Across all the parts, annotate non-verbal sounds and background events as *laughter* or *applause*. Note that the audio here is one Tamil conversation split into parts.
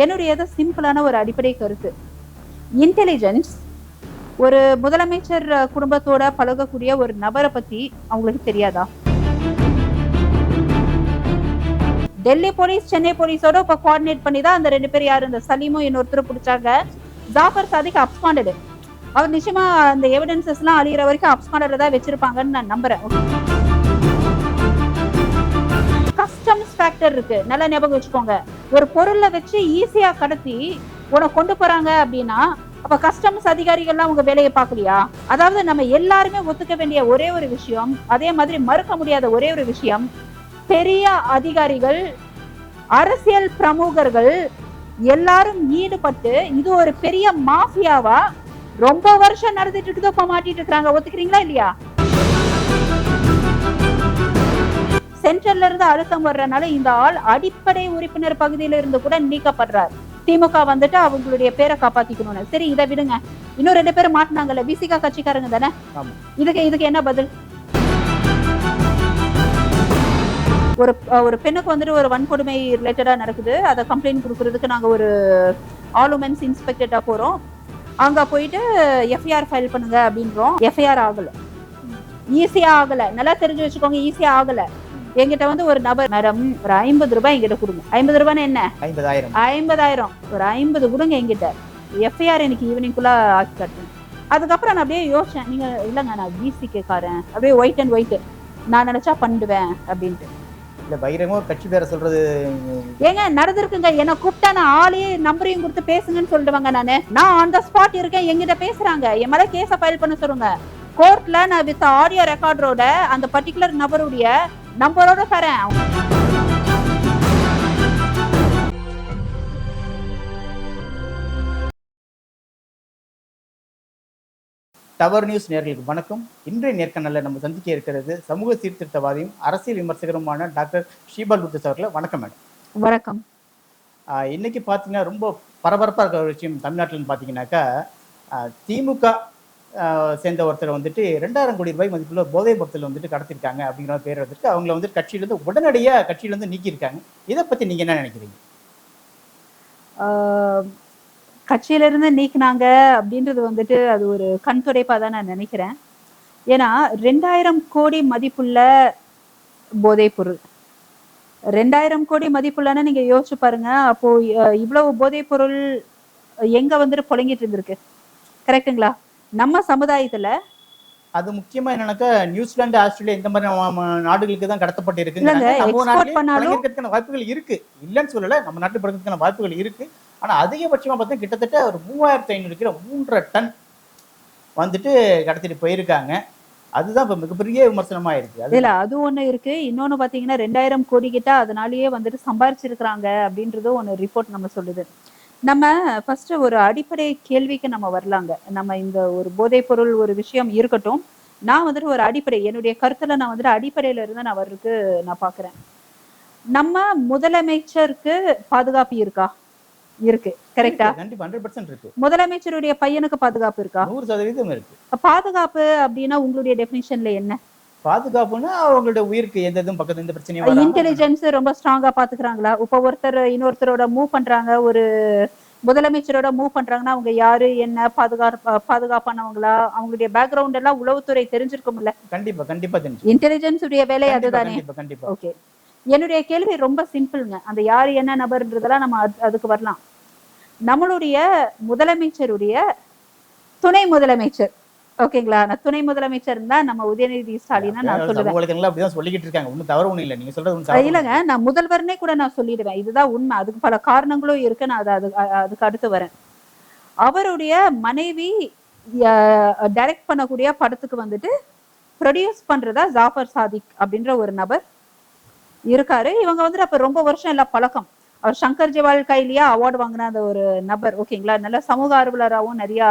என்னுடையது சிம்பிளான ஒரு அடிப்படை கருத்து. இன்டெலிஜென்ஸ் ஒரு முதலமைச்சர் குடும்பத்தோட பழகக்கூடிய ஒரு நபரை பத்தி அவங்களுக்கு தெரியாதா? டெல்லி போலீஸ் சென்னை போலீஸோட இப்ப கோஆர்டினேட் பண்ணி தான் அந்த ரெண்டு பேர் யாரு? இந்த சலீமும் இன்னொருத்தர் பிடிச்சாங்க. ஜாஃபர் சாதிக் அப்ஸ்காண்டடு அவர் நிச்சயமா அந்த எவிடன்சஸ் எல்லாம் அழியிற வரைக்கும் அப்ஸ்காண்டட்ல தான் வச்சிருப்பாங்கன்னு நான் நம்புறேன். கஸ்டம்ஸ் ஃபேக்டர் இருக்கு. நல்லா ஞாபகம் வச்சுக்கோங்க. ஒரு பொருளை வச்சு ஈஸியா கடத்தி உன கொண்டு போறாங்க அப்படின்னா அப்ப கஸ்டம்ஸ் அதிகாரிகள்லாம் உங்க வேலையை பார்க்கலையா? அதாவது நம்ம எல்லாருமே ஒத்துக்க வேண்டிய ஒரே ஒரு விஷயம் அதே மாதிரி மறுக்க முடியாத ஒரே ஒரு விஷயம் பெரிய அதிகாரிகள் அரசியல் பிரமுகர்கள் எல்லாரும் ஈடுபட்டு இது ஒரு பெரிய மாஃபியாவா ரொம்ப வருஷம் நடந்துட்டு இருக்குது இப்ப மாட்டிட்டு இருக்காங்க. ஒத்துக்கிறீங்களா இல்லையா? சென்ட்ரல்ல இருந்து அழுத்தம் வர்றதுனால இந்த ஆள் அடிப்படை உறுப்பினர் பகுதியில இருந்து கூட நீக்கப்படுறார். திமுக வந்துட்டு அவங்களுடைய பேரை காப்பாத்திக்கணும்னு. சரி இதை விடுங்க. இன்னும் ரெண்டு பேரும் மாட்டினாங்கல்ல விசிகா கட்சிக்காரங்க தானே. இதுக்கு இதுக்கு என்ன பதில்? ஒரு ஒரு பெண்ணுக்கு வந்துட்டு ஒரு வன்கொடுமை ரிலேட்டடா நடக்குது. அதை கம்ப்ளைண்ட் கொடுக்கறதுக்கு நாங்க ஒரு ஆல் உமன்ஸ் இன்ஸ்பெக்டர்டா போறோம். அங்க போயிட்டு எஃப்ஐஆர் ஃபைல் பண்ணுங்க அப்படின்றோம். எஃப்ஐஆர் ஆகல. ஈஸியா ஆகல. நல்லா தெரிஞ்சு வச்சுக்கோங்க ஈஸியா ஆகல. என்கிட்ட வந்து ஒரு நபர் மேடம் ஒரு ஐம்பது ரூபாய் என்கிட்ட கொடுங்க. ஐம்பது ரூபாய்னா என்ன? ஐம்பதாயிரம். ஐம்பதாயிரம். ஒரு ஐம்பது கொடுங்க என்கிட்ட. எஃப்ஐஆர் எனக்கு ஈவினிங்குள்ள ஆக்கி காட்டுங்க அதுக்கப்புறம் நான் அப்படியே யோசிச்சேன் நீங்க இல்லைங்க நான் பிசி காரன். அப்படியே ஒயிட் அண்ட் ஒயிட் நான் நினைச்சா பண்ணுவேன் அப்படின்ட்டு. இல்ல பகிரங்கமா கட்சி பேரை சொல்றது ஏங்க நடந்திருக்குங்க. என்ன கூப்பிட்டா நான் ஆளே நம்பரையும் கொடுத்து பேசுங்கன்னு சொல்லிடுவாங்க நானு. நான் ஆன் த ஸ்பாட் இருக்கேன் எங்கிட்ட பேசுறாங்க. என் மேல கேஸ ஃபைல் பண்ண சொல்லுங்க. கோர்ட்ல நான் வித் ஆடியோ ரெக்கார்டரோட அந்த பர்டிகுலர் நபருடைய நம்பரோட தரேன் டவர் நியூஸ் நேர்களுக்கு வணக்கம். இன்றைய நேர்காணலில் நம்ம சந்திக்க இருக்கிறது சமூக சீர்திருத்தவாதியும் அரசியல் விமர்சகருமான டாக்டர் ஷீபால் குப்தஸ் அவர்களை. வணக்கம் மேடம். வணக்கம். இன்னைக்கு பார்த்தீங்கன்னா ரொம்ப பரபரப்பாக இருக்கிற ஒரு விஷயம் தமிழ்நாட்டில்னு பார்த்தீங்கன்னாக்கா திமுக சேர்ந்த ஒருத்தர் வந்துட்டு ரெண்டாயிரம் கோடி ரூபாய் மதிப்புள்ள போதை பொருட்கள் வந்துட்டு கடத்திருக்காங்க அப்படிங்கிற பேர் வந்துட்டு அவங்கள வந்துட்டு கட்சியிலேருந்து உடனடியாக கட்சியிலேருந்து நீக்கியிருக்காங்க. இதை பற்றி நீங்கள் என்ன நினைக்கிறீங்க? ஆஹ் கட்சியில இருந்து நீக்குனாங்க அப்படின்றது வந்துட்டு அது ஒரு கண் துடைப்பாக தான் நான் நினைக்கிறேன். ஏன்னா ரெண்டாயிரம் கோடி மதிப்புள்ள போதைப் பொருள். ரெண்டாயிரம் கோடி மதிப்புள்ளன்னு நீங்க யோசிச்சு பாருங்க. அப்போ இவ்வளவு போதைப் பொருள் எங்க வந்துட்டு புழங்கிட்டு இருந்திருக்கு? கரெக்டுங்களா நம்ம சமுதாயத்துல அது முக்கியமா என்னன்னாக்கா நியூசிலாந்து ஆஸ்திரேலியா இந்த மாதிரி நாடுகளுக்கு தான் கடத்தப்பட்டு இருக்குங்க வாய்ப்புகள் இருக்கு. இல்லைன்னு சொல்லல நம்ம நாட்டு பழகிறதுக்கான வாய்ப்புகள் இருக்கு. ஆனா அதிகபட்சமா பார்த்தா கிட்டத்தட்ட ஒரு மூவாயிரத்தி ஐநூறு கிலோ மூன்றரை டன் வந்துட்டு கடத்திட்டு போயிருக்காங்க. அதுதான் இப்ப மிகப்பெரிய விமர்சனமா இருக்கு இல்ல அது ஒண்ணு இருக்கு. இன்னொன்னு பாத்தீங்கன்னா ரெண்டாயிரம் கோடி கிட்ட அதனாலயே வந்துட்டு சம்பாரிச்சிருக்கிறாங்க அப்படின்றதும் ஒண்ணு ரிப்போர்ட் நம்ம சொல்லுது. நம்ம ஃபர்ஸ்ட் ஒரு அடிப்படை கேள்விக்கு நம்ம வரலாங்க. நம்ம இந்த ஒரு போதைப் பொருள் ஒரு விஷயம் இருக்கட்டும். நான் வந்துட்டு ஒரு அடிப்படை என்னுடைய கருத்துல நான் வந்துட்டு அடிப்படையில இருந்து நான் வர்றதுக்கு நான் பாக்குறேன். நம்ம முதலமைச்சருக்கு பாதுகாப்பு இருக்கா? இருக்கு. கரெக்டா முதலமைச்சருடைய பையனுக்கு பாதுகாப்பு இருக்கு? பாதுகாப்பு அப்படின்னா உங்களுடைய டெபினிஷன்ல என்ன? பாதுகாப்புன்னா அவங்களுடைய உயிருக்கு எந்த எதுவும் பக்கத்துல எந்த பிரச்சனையும் இன்டெலிஜென்ஸ் ரொம்ப ஸ்ட்ராங்கா பாத்துக்கிறாங்களா? இப்ப ஒருத்தர் இன்னொருத்தரோட மூவ் பண்றாங்க ஒரு முதலமைச்சரோட மூவ் பண்றாங்கன்னா அவங்க யாரு என்ன பாதுகா பாதுகாப்பானவங்களா? அவங்களுடைய பேக்ரவுண்ட் எல்லாம் உளவுத்துறை தெரிஞ்சிருக்கும்ல? கண்டிப்பா கண்டிப்பா தெரிஞ்சு இன்டெலிஜென்ஸ் உடைய வேலை அதுதானே? கண்டிப்பா கண்டிப்பா. ஓகே என்னுடைய கேள்வி ரொம்ப சிம்பிள்ங்க அந்த யாரு என்ன நபர்ன்றதெல்லாம் நம்ம அது- அதுக்கு வரலாம். நம்மளுடைய முதலமைச்சருடைய துணை முதலமைச்சர். ஓகேங்களா? நான் துணை முதலமைச்சர் தான் நம்ம உதயநிதி ஸ்டாலினா நான் சொல்லுவேன். அப்படிதான் சொல்லிக்கிட்டு இருக்காங்க. ஒண்ணும் தவறு ஒண்ணும் இல்ல. நீங்க சொல்றது இல்லைங்க நான் முதல்வர்னே கூட நான் சொல்லிடுவேன். இதுதான் உண்மை. அதுக்கு பல காரணங்களும் இருக்கு. நான் அது அதுக்கு அடுத்து வரேன். அவருடைய மனைவி டைரக்ட் பண்ணக்கூடிய படத்துக்கு வந்துட்டு ப்ரொடியூஸ் பண்றதா ஜாஃபர் சாதிக் அப்படின்ற ஒரு நபர் இருக்காரு. இவங்க வந்துட்டு அப்ப ரொம்ப வருஷம் இல்ல பழக்கம். அவர் சங்கர் ஜிவால் கையிலேயே அவார்டு வாங்கின அந்த ஒரு நபர். ஓகேங்களா? நல்ல சமூக ஆர்வலராகவும் நிறைய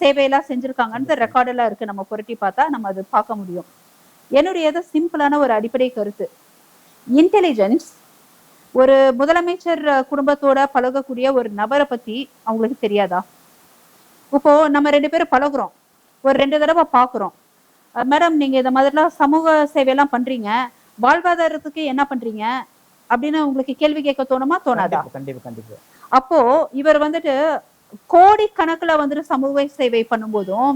சேவையெல்லாம் செஞ்சிருக்காங்கன்னு ரெக்கார்ட் எல்லாம் இருக்கு. நம்ம புரட்டி பார்த்தா நம்ம அது பார்க்க முடியும். என்னுடையது சிம்பிளான ஒரு அடிப்படை கருத்து. இன்டெலிஜென்ஸ் ஒரு முதலமைச்சர் குடும்பத்தோட பழகக்கூடிய ஒரு நபரை பத்தி அவங்களுக்கு தெரியாதா? இப்போ நம்ம ரெண்டு பேரும் பழகுறோம். ஒரு ரெண்டு தடவை பாக்குறோம் மேடம் நீங்க இந்த மாதிரிலாம் சமூக சேவையெல்லாம் பண்றீங்க. வாழ்வாதாரத்துக்கு என்ன பண்றீங்க? அப்படின்னு உங்களுக்கு கேள்வி கேட்க தோணுமா? தோணாதா? கண்டிப்பா கண்டிப்பா கண்டிப்பா. அப்போ இவர் வந்துட்டு கோடி கணக்குல வந்துட்டு சமூக சேவை பண்ணும்போதும்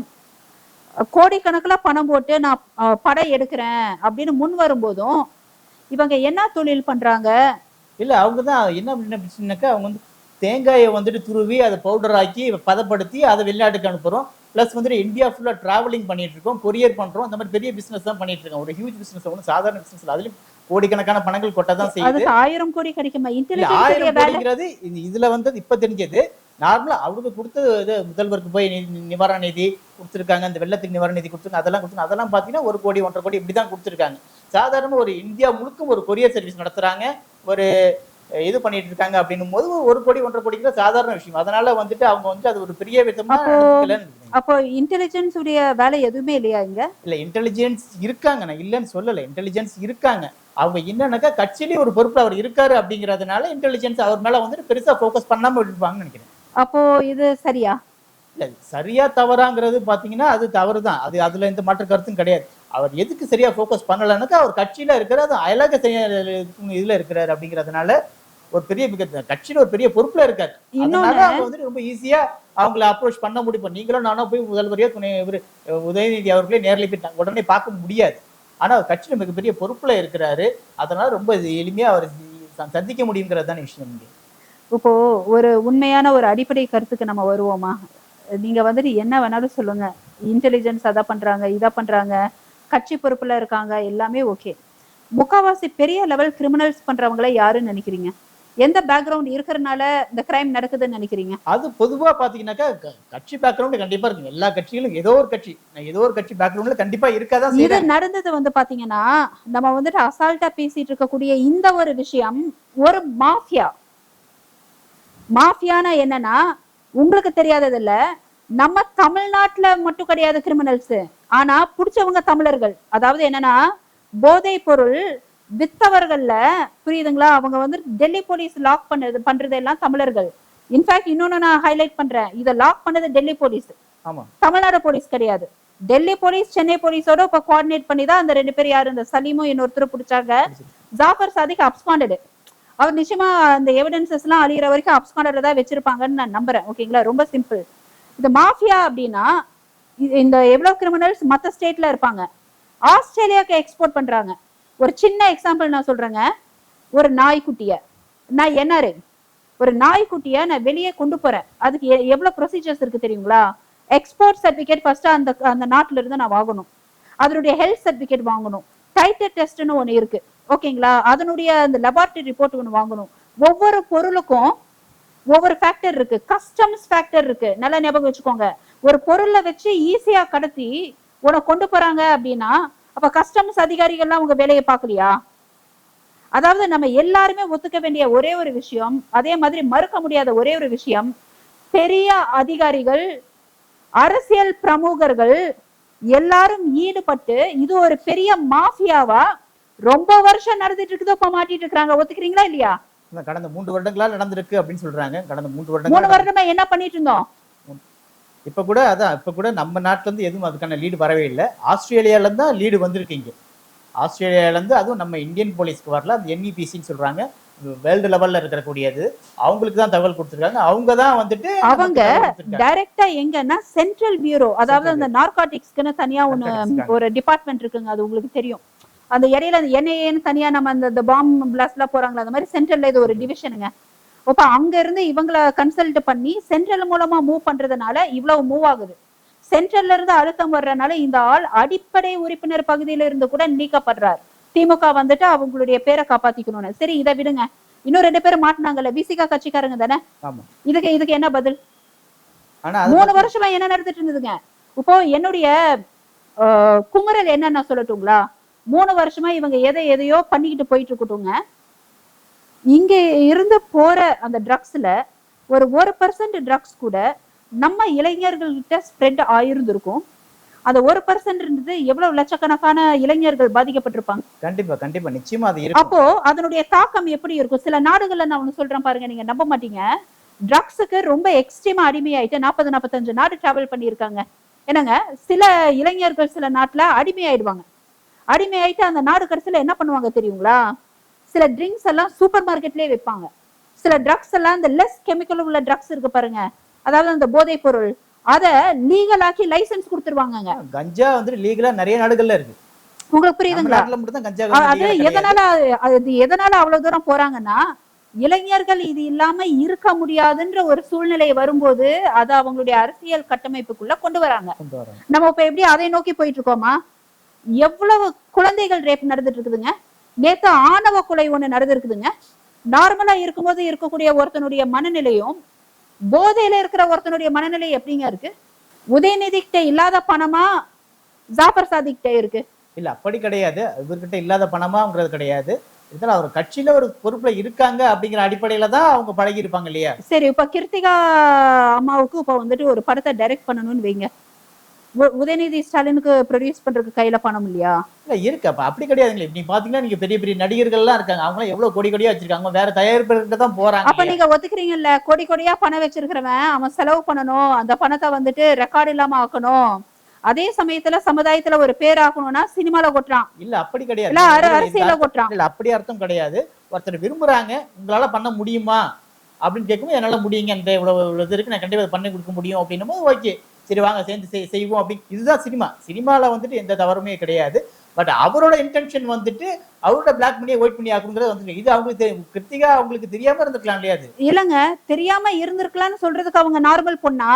கோடிக்கணக்குல பணம் போட்டு நான் படம் எடுக்கிறேன் அப்படின்னு முன் வரும்போதும் இவங்க என்ன தொழில் பண்றாங்க? இல்ல அவங்க தான் என்ன அப்படின்னாக்கா அவங்க வந்து தேங்காயை வந்துட்டு துருவி அதை பவுடர் ஆக்கி பதப்படுத்தி அதை வெளிநாட்டுக்கு அனுப்புறோம். ப்ளஸ் வந்துட்டு இந்தியா ஃபுல்லா டிராவலிங் பண்ணிட்டு இருக்கோம் கொரியர் பண்றோம். அந்த மாதிரி பெரிய பிசினஸ் தான் பண்ணிட்டு இருக்கோம் ஒரு ஹியூஜ் பிசினஸ் ஒன்றும் சாதாரண பிசினஸ் அதுலயும் கோடிக்கணக்கான பணங்கள் கொட்ட தான் செய்யுது. ஆயிரம் கோடி கிடைக்குமா? ஆயிரம் கோடிங்கிறது இது- இதுல வந்து இப்ப தெரிஞ்சது. நார்மலா அவங்க கொடுத்தது இது முதல்வருக்கு போய் நிவாரண நிதி கொடுத்துருக்காங்க இந்த வெள்ளத்துக்கு நிவாரண நிதி கொடுத்துருக்காங்க அதெல்லாம் கொடுத்து அதெல்லாம் பாத்தீங்கன்னா ஒரு கோடி ஒன்றரை கோடி இப்படிதான் கொடுத்துருக்காங்க. சாதாரண ஒரு இந்தியா முழுக்க ஒரு கொரியர் சர்வீஸ் நடத்துறாங்க ஒரு இது பண்ணிட்டு இருக்காங்க அப்படின்னும் போது ஒரு கோடி ஒன்றரை கோடிங்கிற சாதாரண விஷயம். அதனால வந்துட்டு அவங்க வந்து அது ஒரு பெரிய விதமா. அப்போ இன்டெலிஜென்ஸ் உடைய வேலை எதுவுமே இல்லையா இங்க? இல்ல இன்டெலிஜென்ஸ் இருக்காங்க. நான் இல்லைன்னு சொல்லல. இன்டெலிஜென்ஸ் இருக்காங்க. அவங்க என்னன்னாக்கா கட்சியிலேயே ஒரு பொறுப்புல அவர் இருக்காரு அப்படிங்கறதுனால இன்டெலிஜென்ஸ் அவர் மேல வந்துட்டு பெருசா ஃபோக்கஸ் பண்ணாம விட்டுருப்பாங்கன்னு நினைக்கிறேன். அப்போ இது சரியா? சரியா தவறாங்கிறது பாத்தீங்கன்னா அது தவறு தான் அது அதுல எந்த மாற்று கருத்தும் கிடையாது. அவர் எதுக்கு சரியா ஃபோக்கஸ் பண்ணலன்னாக்கா அவர் கட்சியில இருக்கிறாரு அயலாக செய்ய இதுல இருக்கிறாரு அப்படிங்கறதுனால ஒரு பெரிய கட்சியில ஒரு பெரிய பொறுப்புல இருக்காரு. அதனால அவங்க வந்து ரொம்ப ஈஸியா அவங்கள அப்ரோச் பண்ண முடியும். நீங்களும் நானும் போய் முதல்வரையோ துணை இவரு உதயநிதி அவர்களே நேர்ல போய் த- உடனே பார்க்க முடியாது. ஆனா அவர் கட்சியில மிகப்பெரிய பொறுப்புல இருக்கிறாரு. அதனால ரொம்ப எளிமையா அவர் சந்திக்க முடியுங்கிறது தானே விஷயம் இங்க. இப்போ ஒரு உண்மையான ஒரு அடிப்படை கருத்துக்கு நம்ம வருவோமா? நீங்க வந்துட்டு என்ன வேணாலும் சொல்லுங்க. இன்டெலிஜென்ஸ் அதை பண்றாங்க இதை பண்றாங்க கட்சி பொறுப்புல இருக்காங்க எல்லாமே ஓகே முக்காவாசி பெரிய லெவல் கிரிமினல்ஸ் பண்றவங்கள யாருன்னு நினைக்கிறீங்க? எந்த பேக்ரவுண்ட் இருக்கிறனால இந்த கிரைம் நடக்குதுன்னு நினைக்கிறீங்க? அது பொதுவா பாத்தீங்கன்னாக்கா கட்சி பேக்ரவுண்ட் கண்டிப்பா இருக்கு எல்லா கட்சிகளும் ஏதோ ஒரு கட்சி ஏதோ ஒரு கட்சி பேக்ரவுண்ட்ல கண்டிப்பா இருக்காதான் இது நடந்தது வந்து பாத்தீங்கன்னா நம்ம வந்துட்டு அசால்ட்டா பேசிட்டு இருக்கக்கூடிய இந்த ஒரு விஷயம் ஒரு மாஃபியா மாஃபியானா என்னன்னா உங்களுக்கு தெரியாதது இல்ல நம்ம தமிழ்நாட்டுல மட்டும் கிடையாது கிரிமினல்ஸ் ஆனா புடிச்சவங்க தமிழர்கள். அதாவது என்னன்னா போதைப் பொருள் வித்தவர்கள்ல புரியுதுங்களா? அவங்க வந்து டெல்லி போலீஸ் லாக் பண்ணது பண்றது எல்லாம் தமிழர்கள் இன்ஃபேக்ட் இன்னொன்னு நான் ஹைலைட் பண்றேன். இதை லாக் பண்ணது டெல்லி போலீஸ். ஆமா. தமிழ்நாடு போலீஸ் கிடையாது. டெல்லி போலீஸ் சென்னை போலீஸோட இப்ப கோஆர்டினேட் பண்ணி தான் அந்த ரெண்டு பேர் யாரு? இந்த சலீமும் இன்னொருத்தர் பிடிச்சாங்க. ஜாஃபர் சாதிக் அப்ஸ்காண்டடு அவர் நிச்சயமா அந்த எவிடன்சஸ் எல்லாம் அழியிற வரைக்கும் அப்ஸ்காண்டட்ல தான் வச்சிருப்பாங்கன்னு நான் நம்புறேன். ஓகேங்களா? ரொம்ப சிம்பிள் இந்த மாஃபியா அப்படின்னா இந்த எவ்வளவு கிரிமினல்ஸ் மத்த ஸ்டேட்ல இருப்பாங்க. ஆஸ்திரேலியாக்கு எக்ஸ்போர்ட் பண்றாங்க. ஒரு சின்ன எக்ஸாம்பிள் நான் சொல்றேங்க. ஒரு நாய்க்குட்டிய. நான் என்ஆர்ஐ. ஒரு நாய்க்குட்டிய நான் வெளியே கொண்டு போறேன். அதுக்கு எ- எவ்வளவு ப்ரொசீஜர்ஸ் இருக்கு தெரியுங்களா? எக்ஸ்போர்ட் சர்டிபிகேட் ஃபர்ஸ்ட் அந்த அந்த நாட்டுல இருந்து நான் வாங்கணும். அதனுடைய ஹெல்த் சர்டிபிகேட் வாங்கணும். டைட்டர் டெஸ்ட்னு ஒன்று இருக்கு. ஓகேங்களா? அதனுடைய அந்த லெபார்டரி ரிப்போர்ட் ஒன்று வாங்கணும். ஒவ்வொரு பொருளுக்கும் ஒவ்வொரு ஃபேக்டர் இருக்கு. கஸ்டம்ஸ் ஃபேக்டர் இருக்கு. நல்லா ஞாபகம் வச்சுக்கோங்க. ஒரு பொருளை வச்சு ஈஸியா கடத்தி உன கொண்டு போறாங்க அப்படின்னா அப்ப கஸ்டம்ஸ் அதிகாரிகள்லாம் உங்க வேலையை பார்க்கலையா? அதாவது நம்ம எல்லாருமே ஒத்துக்க வேண்டிய ஒரே ஒரு விஷயம் அதே மாதிரி மறுக்க முடியாத ஒரே ஒரு விஷயம் பெரிய அதிகாரிகள் அரசியல் பிரமுகர்கள் எல்லாரும் ஈடுபட்டு இது ஒரு பெரிய மாஃபியாவா ரொம்ப வருஷம் நடந்துட்டு இருக்குது இப்ப மாட்டிட்டு இருக்காங்க ஒத்துக்கிறீங்களா இல்லையா? கடந்த மூன்று வருடங்களா நடந்திருக்கு அப்படின்னு சொல்றாங்க. கடந்த மூன்று மூணு வருடங்களா வருடமா என்ன பண்ணிட்டு இருந்தோம்? இப்ப கூட அதான் இப்ப கூட நம்ம நாட்டுல இருந்து எதுவும் அதுக்கான லீடு வரவே இல்லை. ஆஸ்திரேலியால இருந்து தான் லீடு வந்திருக்கு இங்க. ஆஸ்திரேலியால இருந்து அதுவும் நம்ம இந்தியன் போலீஸ்க்கு வரல. அந்த NEPC-ன்னு சொல்றாங்க. வேர்ல்டு லெவல்ல இருக்கக்கூடியது. அவங்களுக்கு தான் தகவல் கொடுத்துருக்காங்க. அவங்க தான் வந்துட்டு அவங்க. டைரக்டா எங்கன்னா சென்ட்ரல் பியூரோ அதாவது அந்த நார்காட்டிக்ஸ்க்குன்னு தனியா Narcotics-க்கான. ஒரு டிபார்ட்மெண்ட் இருக்குங்க. அது உங்களுக்கு தெரியும். அந்த இடையில அந்த என்ஐஏன்னு தனியா நம்ம அந்த பாம்பு பிளாஸ்ட்லாம் போறாங்களா அந்த மாதிரி சென்ட்ரல்ல இது ஒரு டிவிஷனுங்க அப்ப அங்க இருந்து இவங்கள கன்சல்ட் பண்ணி சென்ட்ரல் மூலமா மூவ் பண்றதுனால இவ்வளவு மூவ் ஆகுது. சென்ட்ரல்ல இருந்து அழுத்தம் வர்றதுனால இந்த ஆள் அடிப்படை உறுப்பினர் பகுதியில இருந்து கூட நீக்கப்படுறார். திமுக வந்துட்டு அவங்களுடைய பேரை காப்பாத்திக்கணும்னு. சரி இதை விடுங்க. இன்னும் ரெண்டு பேரும் மாட்டினாங்கல்ல விசிகா கட்சிக்காரங்க தானே? இதுக்கு இதுக்கு என்ன பதில்? மூணு வருஷமா என்ன நடந்துட்டு இருந்ததுங்க? இப்போ என்னுடைய ஆஹ், குமுறல் என்ன நான் சொல்லட்டுங்களா? மூணு வருஷமா இவங்க எதை எதையோ பண்ணிக்கிட்டு போயிட்டு இருக்கட்டுங்க இங்க இருந்து போற அந்த ட்ரக்ஸ்ல ஒரு ஒரு பர்சன்ட் ட்ரக்ஸ் கூட நம்ம இளைஞர்கள்கிட்ட ஸ்ப்ரெட் ஆயிருந்திருக்கும். அந்த ஒரு பர்சன்ட் இருந்தது எவ்வளவு லட்சக்கணக்கான இளைஞர்கள் பாதிக்கப்பட்டிருப்பாங்க. கண்டிப்பா கண்டிப்பா. நிச்சயமா அது அப்போ அதனுடைய தாக்கம் எப்படி இருக்கும்? சில நாடுகள்ல நான் ஒண்ணு சொல்றேன் பாருங்க நீங்க நம்ப மாட்டீங்க. ட்ரக்ஸுக்கு ரொம்ப எக்ஸ்ட்ரீமா அடிமையாயிட்டு நாற்பது நாற்பத்தஞ்சு நாடு டிராவல் பண்ணியிருக்காங்க. என்னங்க? சில இளைஞர்கள் சில நாட்டுல அடிமையாயிடுவாங்க. அடிமையாயிட்டு அந்த நாடு கடைசியில என்ன பண்ணுவாங்க தெரியுங்களா? சில ட்ரிங்க்ஸ் எல்லாம் சூப்பர் மார்க்கெட்லயே வைப்பாங்க. சில ட்ரக்ஸ் எல்லாம் இந்த லெஸ் கெமிக்கல் உள்ள ட்ரக்ஸ் இருக்கு பாருங்க. அதாவது அந்த போதைப் பொருள். அத லீகலாக்கி லைசென்ஸ் கொடுத்துருவாங்க கஞ்சா வந்துட்டு லீகலா நிறைய நாடுகள்ல இருக்கு. உங்களுக்கு புரியுதுங்களா? அது. எதனால அது எதனால அவ்வளவு தூரம் போறாங்கன்னா இளைஞர்கள் இது இல்லாம இருக்க முடியாதுன்ற ஒரு சூழ்நிலை வரும்போது அது அவங்களுடைய அரசியல் கட்டமைப்புக்குள்ள கொண்டு வராங்க. நம்ம இப்ப எப்படி அதை நோக்கி போயிட்டு இருக்கோமா? எவ்வளவு குழந்தைகள் ரேப் நடந்துட்டு இருக்குதுங்க நேத்து ஆணவ கொலை ஒண்ணு நடந்திருக்குதுங்க. நார்மலா இருக்கும்போது இருக்கக்கூடிய ஒருத்தனுடைய மனநிலையும் போதையில இருக்கிற ஒருத்தனுடைய மனநிலை எப்படிங்க இருக்கு? உதயநிதி கிட்ட இல்லாத பணமா ஜாஃபர் சாதிக் கிட்ட இருக்கு? இல்ல அப்படி கிடையாது. இவர்கிட்ட இல்லாத பணமாங்கிறது கிடையாது. இதனால அவர் கட்சியில ஒரு பொறுப்புல இருக்காங்க அப்படிங்கிற அடிப்படையில தான் அவங்க பழகி இருப்பாங்க இல்லையா? சரி இப்ப கிருத்திகா அம்மாவுக்கு இப்ப வந்துட்டு ஒரு படத்தை டைரக்ட் பண்ணணும்னு வைங்க. உதயநிதி ஸ்டாலினுக்கு ப்ரொடியூஸ் பண்றதுக்கு கையில பணம் இல்லையா? இல்ல இருக்கு. அப்ப அப்படி கிடையாதுங்களே. நீங்க பாத்தீங்கன்னா நீங்க பெரிய பெரிய நடிகர்கள் எல்லாம் இருக்காங்க. அவங்க எவ்வளவு கோடி கோடியா வச்சிருக்காங்க. வேற தயாரிப்புகிட்ட தான் போறாங்க. அப்ப நீங்க ஒத்துக்கிறீங்கல்ல? கோடி கோடியா பணம் வச்சிருக்கிறவன் அவன் செலவு பண்ணணும். அந்த பணத்தை வந்துட்டு ரெக்கார்ட் இல்லாம ஆக்கணும். அதே சமயத்துல சமுதாயத்துல ஒரு பேர் ஆக்கணும்னா சினிமால கொட்டுறான். இல்ல அப்படி கிடையாது. அரசியல கொட்டுறான். இல்ல அப்படி அர்த்தம் கிடையாது. ஒருத்தர் விரும்புறாங்க உங்களால பண்ண முடியுமா? அப்படின்னு கேட்கும்போது என்னால முடியுங்க இந்த இவ்வளவு இது இருக்கு. நான் கண்டிப்பா இதை பண்ணி கொடுக்க முடியும். அப்படின்னும் போது ஓகே. சரி வாங்க சேர்ந்து செய்- செய்வோம் அப்படி இதுதான் சினிமா. சினிமாவில் வந்துட்டு எந்த தவறுமே கிடையாது. பட் அவரோட இன்டென்ஷன் வந்துட்டு அவரோட பிளாக் பண்ணியே ஒயிட் பண்ணி ஆக்குங்கிறது வந்துட்டு இது அவங்களுக்கு தெரியும். கிருத்திகா அவங்களுக்கு தெரியாம இருந்திருக்கலாம் இல்லையா இல்லைங்க தெரியாம இருந்திருக்கலாம்னு சொல்றதுக்கு அவங்க நார்மல் பொண்ணா?